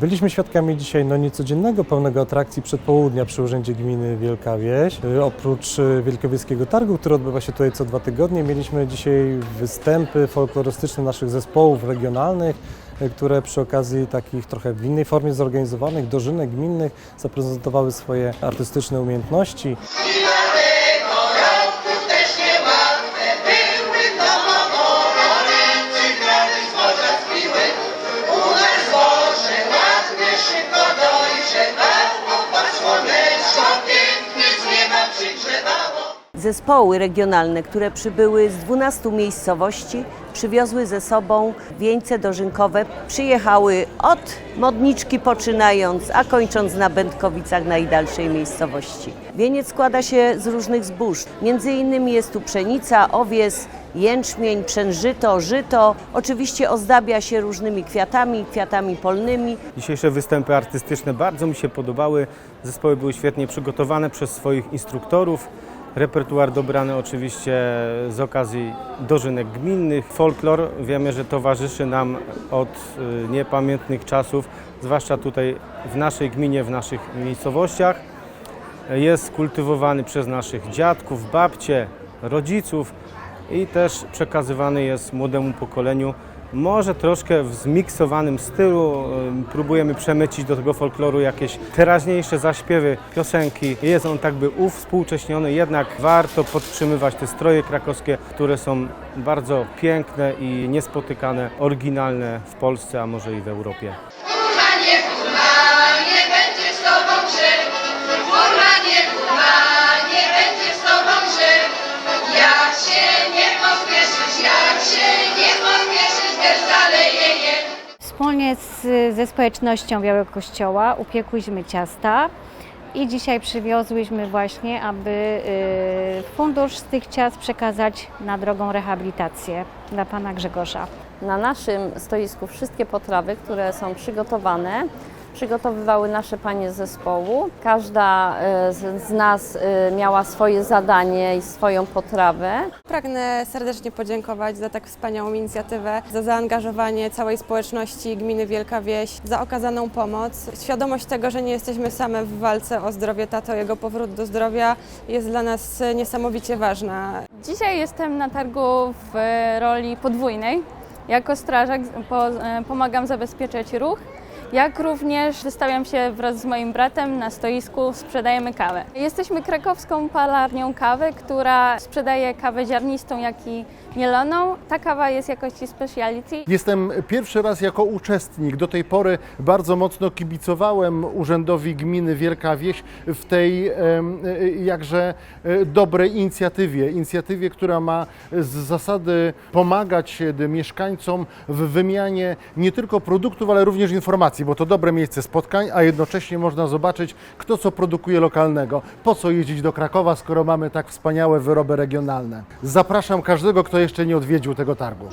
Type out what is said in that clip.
Byliśmy świadkami dzisiaj no, niecodziennego, pełnego atrakcji przedpołudnia przy Urzędzie Gminy Wielka Wieś. Y, Oprócz y, Wielkowieskiego Targu, który odbywa się tutaj co dwa tygodnie, mieliśmy dzisiaj występy folklorystyczne naszych zespołów regionalnych, y, które przy okazji takich trochę w innej formie zorganizowanych dożynek gminnych zaprezentowały swoje artystyczne umiejętności. Zespoły regionalne, które przybyły z 12 miejscowości, przywiozły ze sobą wieńce dożynkowe. Przyjechały od Modniczki poczynając, a kończąc na Będkowicach najdalszej miejscowości. Wieniec składa się z różnych zbóż. Między innymi jest tu pszenica, owies, jęczmień, pszeniżyto, żyto. Oczywiście ozdabia się różnymi kwiatami, kwiatami polnymi. Dzisiejsze występy artystyczne bardzo mi się podobały. Zespoły były świetnie przygotowane przez swoich instruktorów. Repertuar dobrany oczywiście z okazji dożynek gminnych. Folklor wiemy, że towarzyszy nam od y, niepamiętnych czasów, zwłaszcza tutaj w naszej gminie, w naszych miejscowościach. Jest kultywowany przez naszych dziadków, babcie, rodziców i też przekazywany jest młodemu pokoleniu. Może troszkę w zmiksowanym stylu próbujemy przemycić do tego folkloru jakieś teraźniejsze zaśpiewy, piosenki. Jest on tak by uwspółcześniony, jednak warto podtrzymywać te stroje krakowskie, które są bardzo piękne i niespotykane, oryginalne w Polsce, a może i w Europie. Wspólnie z, ze społecznością Białego Kościoła upiekłyśmy ciasta i dzisiaj przywiozłyśmy właśnie, aby y, fundusz z tych ciast przekazać na drogą rehabilitację dla pana Grzegorza. Na naszym stoisku wszystkie potrawy, które są przygotowane, przygotowywały nasze panie z zespołu. Każda e, z, nas e, miała swoje zadanie i swoją potrawę. Pragnę serdecznie podziękować za tak wspaniałą inicjatywę, za zaangażowanie całej społeczności gminy Wielka Wieś, za okazaną pomoc. Świadomość tego, że nie jesteśmy same w walce o zdrowie tato, jego powrót do zdrowia jest dla nas niesamowicie ważna. Dzisiaj jestem na targu w roli podwójnej. Jako strażak po, e, pomagam zabezpieczać ruch, jak również wystawiam się wraz z moim bratem na stoisku, sprzedajemy kawę. Jesteśmy krakowską palarnią kawy, która sprzedaje kawę ziarnistą, jak i mieloną. Ta kawa jest jakości speciality. Jestem pierwszy raz jako uczestnik. Do tej pory bardzo mocno kibicowałem Urzędowi Gminy Wielka Wieś w tej e, jakże e, dobrej inicjatywie. Inicjatywie, która ma z zasady pomagać e, mieszkańcom w wymianie nie tylko produktów, ale również informacji, bo to dobre miejsce spotkań, a jednocześnie można zobaczyć, kto co produkuje lokalnego. Po co jeździć do Krakowa, skoro mamy tak wspaniałe wyroby regionalne. Zapraszam każdego, kto jeszcze nie odwiedził tego targu.